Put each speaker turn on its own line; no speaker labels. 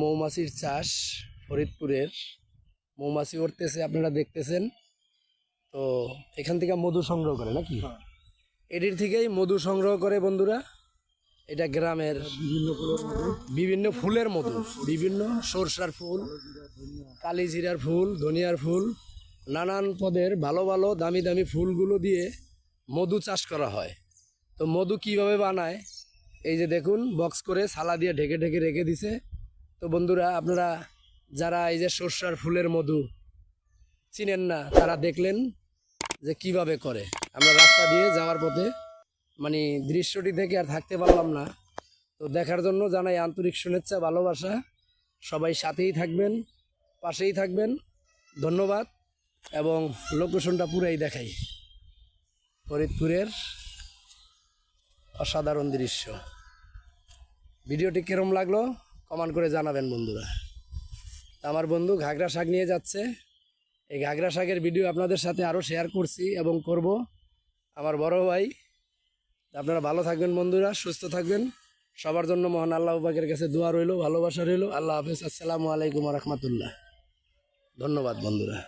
মৌমাছির চাষ ফরিদপুরের। মৌমাছি উঠতেছে আপনারা দেখতেছেন। তো এখান থেকে মধু সংগ্রহ করে নাকি? এটির থেকেই মধু সংগ্রহ করে বন্ধুরা। এটা গ্রামের বিভিন্ন ফুলের মধু। বিভিন্ন সরষার ফুল কালিজিরার ফুল ধনিয়ার ফুল নানান পদের ভালো ভালো দামি দামি ফুলগুলো দিয়ে মধু চাষ করা হয়। তো মধু কীভাবে বানায়? এই যে দেখুন বক্স করে সালা দিয়ে ঢেকে ঢেকে রেখে দিছে। তো বন্ধুরা, আপনারা যারা এই যে সর্ষার ফুলের মধু চিনেন না, তারা দেখলেন যে কীভাবে করে। আমরা রাস্তা দিয়ে যাওয়ার পথে মানে দৃশ্যটি দেখে আর থাকতে পারলাম না। তো দেখার জন্য জানাই আন্তরিক শুভেচ্ছা, ভালোবাসা। সবাই সাথেই থাকবেন, পাশেই থাকবেন। ধন্যবাদ। এবং লোকেশনটা পুরাই দেখাই। ফরিদপুরের অসাধারণ দৃশ্য। ভিডিওটি কিরম লাগল? কমেন্ট করে জানাবেন বন্ধুরা। আমার বন্ধু ঘাগরা শাক নিয়ে যাচ্ছে। এই ঘাগরা শাকের ভিডিও আপনাদের সাথে আরও শেয়ার করছি এবং করব। আমার বড় ভাই আপনারা ভালো থাকবেন বন্ধুরা, সুস্থ থাকবেন। সবার জন্য মহান আল্লাহ বাকের কাছে দোয়া রইল, ভালোবাসা রইল। আল্লাহ হাফেজ। আসসালামু আলাইকুম রহমতুল্লাহ। ধন্যবাদ বন্ধুরা।